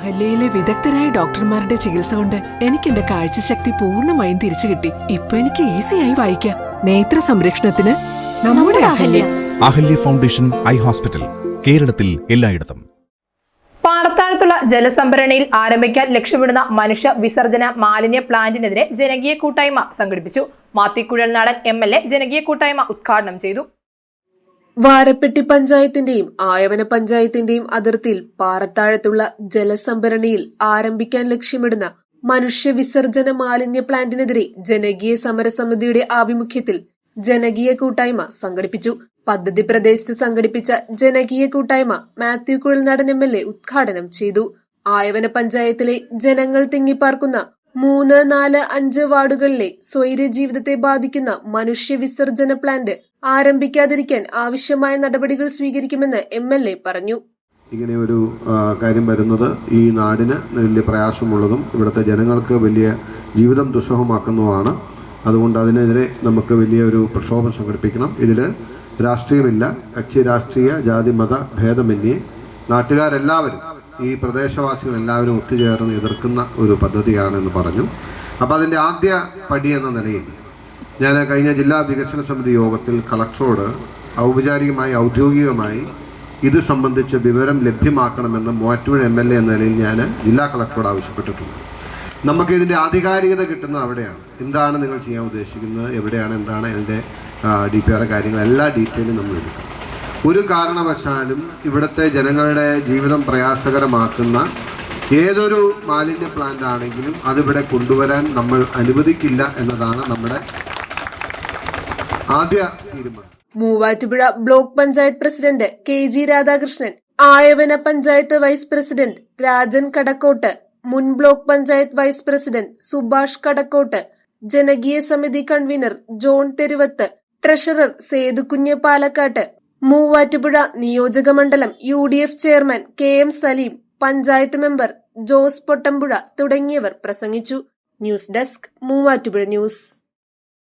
അഹല്യയിലെ വിദഗ്ധരായ ഡോക്ടർമാരുടെ ചികിത്സ കൊണ്ട് എനിക്ക് എന്റെ കാഴ്ചശക്തി പൂർണമായും തിരിച്ചു കിട്ടി. ഇപ്പൊ എനിക്ക് ഈസിയായി വായിക്കാം. നേത്ര സംരക്ഷണത്തിന് നമ്മുടെ Ahalya. Ahalya. Foundation eye hospital കേരളത്തിൽ എല്ലായിടത്തും. പാറത്താഴത്തുള്ള ജലസംഭരണിയിൽ ആരംഭിക്കാൻ ലക്ഷ്യമിടുന്ന മനുഷ്യ വിസർജന മാലിന്യ പ്ലാന്റിനെതിരെ ജനകീയ കൂട്ടായ്മ സംഘടിപ്പിച്ചു. മാത്തിക്കുഴൽ നാടൻ എം എൽ എ ജനകീയ കൂട്ടായ്മ ഉദ്ഘാടനം ചെയ്തു. വാരപ്പെട്ടി പഞ്ചായത്തിന്റെയും ആയവന പഞ്ചായത്തിന്റെയും അതിർത്തിയിൽ പാറത്താഴത്തുള്ള ജലസംഭരണിയിൽ ആരംഭിക്കാൻ ലക്ഷ്യമിടുന്ന മനുഷ്യ വിസർജന മാലിന്യ പ്ലാന്റിനെതിരെ ജനകീയ സമരസമിതിയുടെ ആഭിമുഖ്യത്തിൽ ജനകീയ കൂട്ടായ്മ സംഘടിപ്പിച്ചു. പദ്ധതി പ്രദേശത്ത് സംഘടിപ്പിച്ച ജനകീയ കൂട്ടായ്മ Mathew Kuzhalnadan M L A ഉദ്ഘാടനം ചെയ്തു. ആയവന പഞ്ചായത്തിലെ ജനങ്ങൾ തിങ്ങിപ്പാർക്കുന്ന മൂന്ന് നാല് അഞ്ച് വാർഡുകളിലെ സ്വൈര്യ ജീവിതത്തെ ബാധിക്കുന്ന മനുഷ്യ വിസർജന പ്ലാന്റ് ആരംഭിക്കാതിരിക്കാൻ ആവശ്യമായ നടപടികൾ സ്വീകരിക്കുമെന്ന് എം എൽ എ പറഞ്ഞു. ഇങ്ങനെ ഒരു കാര്യം വരുന്നത് ഈ നാടിന് വലിയ പ്രയാസമുള്ളതും ഇവിടുത്തെ ജനങ്ങൾക്ക് വലിയ ജീവിതം ദുസ്സഹമാക്കുന്നതുമാണ്. അതുകൊണ്ട് അതിനെതിരെ നമുക്ക് വലിയ ഒരു പ്രക്ഷോഭം സംഘടിപ്പിക്കണം. ഇതിൽ രാഷ്ട്രീയമില്ല. കക്ഷി രാഷ്ട്രീയ ജാതി മത ഭേദമന്യേ നാട്ടുകാരെല്ലാവരും ഈ പ്രദേശവാസികൾ എല്ലാവരും ഒത്തുചേർന്ന് എതിർക്കുന്ന ഒരു പദ്ധതിയാണെന്ന് പറഞ്ഞു. അപ്പോൾ അതിന്റെ ആദ്യ പടി എന്ന നിലയിൽ ഞാൻ കഴിഞ്ഞ ജില്ലാ വികസന സമിതി യോഗത്തിൽ കളക്ടറോട് ഔപചാരികമായി ഔദ്യോഗികമായി ഇത് സംബന്ധിച്ച് വിവരം ലഭ്യമാക്കണമെന്ന് മൂവാറ്റുപുഴ എം എൽ എ എന്ന നിലയിൽ ഞാൻ ജില്ലാ കളക്ടറോട് ആവശ്യപ്പെട്ടിട്ടുണ്ട്. നമുക്ക് ഇതിന്റെ ആധികാരികത കിട്ടുന്നത് അവിടെയാണ്. എന്താണ് നിങ്ങൾ ചെയ്യാൻ ഉദ്ദേശിക്കുന്നത്? എവിടെയാണ്? എന്താണ് എന്റെ ഡി പി ആർ കാര്യങ്ങൾ? എല്ലാ ഡീറ്റെയിലും നമ്മൾ എടുക്കും. ഒരു കാരണവശാലും ഇവിടുത്തെ ജനങ്ങളുടെ ജീവിതം പ്രയാസകരമാക്കുന്ന ഏതൊരു മാലിന്യ പ്ലാന്റ് ആണെങ്കിലും അതിവിടെ കൊണ്ടുവരാൻ നമ്മൾ അനുവദിക്കില്ല എന്നതാണ് നമ്മുടെ ആദ്യ Muvattupuzha block panchayat president K G Radhakrishnan Ayavana panchayat vice president Rajan Kadakkot മുൻ block panchayat vice president Subhash Kadakkot ജനകീയ സമിതി convener John Theruvath treasurer Sethukunju Palakkat Muvattupuzha നിയോജക മണ്ഡലം U D F chairman K M Saleem panchayat member Jose Pottampuzha തുടങ്ങിയവർ പ്രസംഗിച്ചു. News desk Muvattupuzha news.